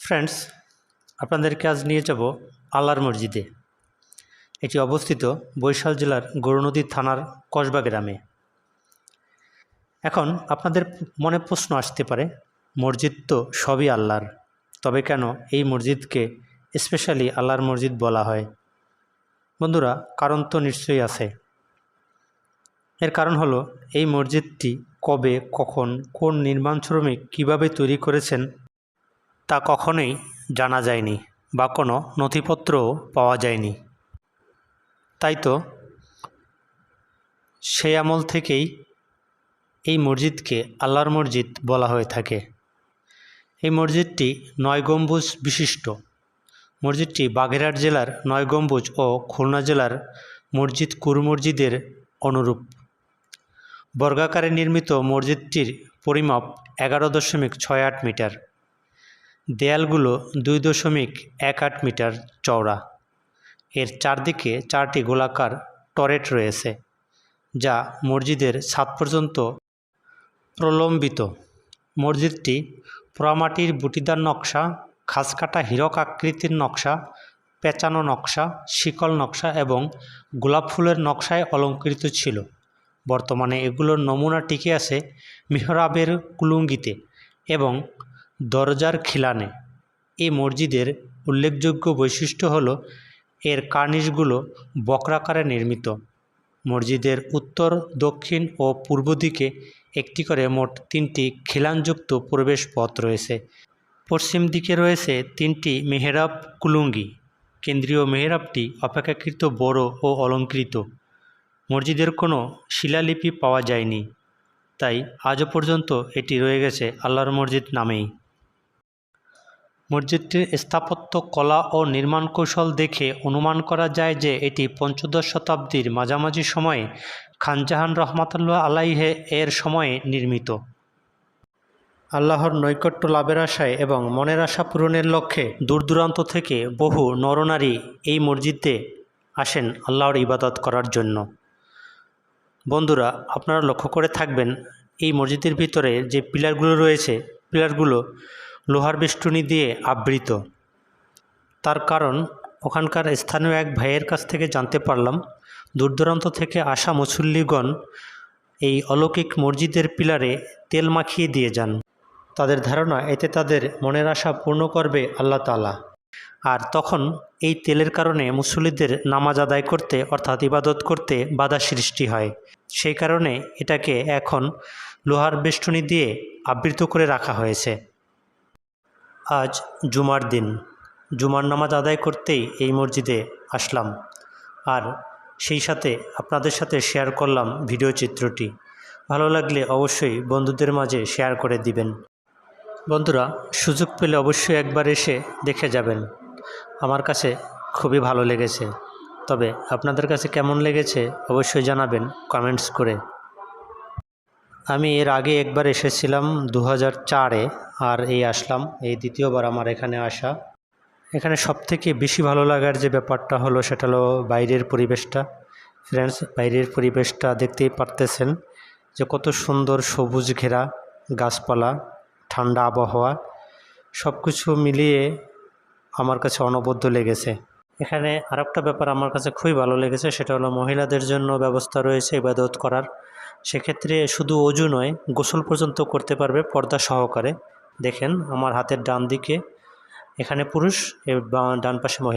Friends আপনাদেরকে আজ নিয়ে যাব আল্লাহর মসজিদে। এটি অবস্থিত বরিশাল জেলার গৌরনদী থানার কসবা গ্রামে। এখন আপনাদের মনে প্রশ্ন আসতে পারে, মসজিদ তো সবই আল্লাহর, তবে কেন এই মসজিদকে স্পেশালি আল্লাহর মসজিদ বলা হয়? বন্ধুরা, কারণ তো নিশ্চয়ই আছে। এর কারণ হলো, এই মসজিদটি কবে, কখন, কোন নির্মাণ শ্রমিক কীভাবে তৈরি করেছেন তা কখনোই জানা যায়নি বা কোনো নথিপত্রও পাওয়া যায়নি। তাই তো সেই আমল থেকেই এই মসজিদকে আল্লাহর মসজিদ বলা হয়ে থাকে। এই মসজিদটি নয় গম্বুজ বিশিষ্ট। মসজিদটি বাগেরহাট জেলার নয় গম্বুজ ও খুলনা জেলার মসজিদ কুর মসজিদের অনুরূপ। বর্গাকারে নির্মিত মসজিদটির পরিমাপ এগারো দশমিক ছয় আট মিটার। দেয়ালগুলো দুই দশমিক এক আট মিটার চওড়া। এর চারদিকে চারটি গোলাকার টরেট রয়েছে, যা মসজিদের ছাদ পর্যন্ত প্রলম্বিত। মসজিদটি পোড়ামাটির বুটিদার নকশা, খাসকাটা হীরক আকৃতির নকশা, পেঁচানো নকশা, শিকল নকশা এবং গোলাপ ফুলের নকশায় অলঙ্কৃত ছিল। বর্তমানে এগুলোর নমুনা টিকে আছে মিহরাবের কুলুঙ্গিতে এবং দরজার খিলানে। এই মসজিদের উল্লেখযোগ্য বৈশিষ্ট্য হলো, এর কার্নিশগুলো বক্রাকারে নির্মিত। মসজিদের উত্তর, দক্ষিণ ও পূর্ব দিকে একটি করে মোট তিনটি খিলানযুক্ত প্রবেশ পথ রয়েছে। পশ্চিম দিকে রয়েছে তিনটি মেহেরাব কুলুঙ্গি। কেন্দ্রীয় মেহেরাবটি অপেক্ষাকৃত বড় ও অলঙ্কৃত। মসজিদের কোনো শিলালিপি পাওয়া যায়নি। তাই আজও পর্যন্ত এটি রয়ে গেছে আল্লাহর মসজিদ নামেই। মসজিদটির স্থাপত্য, কলা ও নির্মাণ কৌশল দেখে অনুমান করা যায় যে এটি পঞ্চদশ শতাব্দীর মাঝামাঝি সময়ে খানজাহান রহমাতুল্লাহ আলাইহে এর সময়ে নির্মিত। আল্লাহর নৈকট্য লাভের আশায় এবং মনের আশা পূরণের লক্ষ্যে দূর দূরান্ত থেকে বহু নরনারী এই মসজিদে আসেন আল্লাহর ইবাদত করার জন্য। বন্ধুরা, আপনারা লক্ষ্য করে থাকবেন, এই মসজিদের ভিতরে যে পিলারগুলো রয়েছে, পিলারগুলো লোহার বেষ্টনী দিয়ে আবৃত। তার কারণ, ওখানকার স্থানীয় এক ভাইয়ের কাছ থেকে জানতে পারলাম, দূরদূরান্ত থেকে আসা মুসল্লিগণ এই অলৌকিক মসজিদের পিলারে তেল মাখিয়ে দিয়ে যান। তাদের ধারণা, এতে তাদের মনের আশা পূর্ণ করবে আল্লাহ তালা আর তখন এই তেলের কারণে মুসল্লিদের নামাজ আদায় করতে, অর্থাৎ ইবাদত করতে বাধা সৃষ্টি হয়। সেই কারণে এটাকে এখন লোহার বেষ্টনী দিয়ে আবৃত করে রাখা হয়েছে। আজ জুমার দিন। জুমার নামাজ আদায় করতেই এই মসজিদে আসলাম। আর সেই সাথে আপনাদের সাথে শেয়ার করলাম ভিডিও চিত্রটি। ভালো লাগলে অবশ্যই বন্ধুদের মাঝে শেয়ার করে দিবেন। বন্ধুরা, সুযোগ পেলে অবশ্যই একবার এসে দেখে যাবেন। আমার কাছে খুবই ভালো লেগেছে। তবে আপনাদের কাছে কেমন লেগেছে অবশ্যই জানাবেন কমেন্টস করে। আমি এর আগে একবার এসেছিলাম দু হাজার চারে। আর এই আসলাম। এই দ্বিতীয়বার আমার এখানে আসা। এখানে সবথেকে বেশি ভালো লাগার যে ব্যাপারটা হলো, সেটা হলো বাইরের পরিবেশটা। ফ্রেন্ডস বাইরের পরিবেশটা দেখতেই পারতেছেন যে কত সুন্দর সবুজ ঘেরা গাছপালা, ঠান্ডা আবহাওয়া সব কিছু মিলিয়ে আমার কাছে অনবদ্য লেগেছে। এখানে আর একটা ব্যাপার আমার কাছে খুবই ভালো লেগেছে, সেটা হলো মহিলাদের জন্য ব্যবস্থা রয়েছে ইবাদত করার। সেক্ষেত্রে শুধু অজু নয়, গোসল পর্যন্ত করতে পারবে পর্দা সহকারে। দেখেন আমার হাতের ডান দিকে এখানে পুরুষ এবং ডান পাশে মহিলা।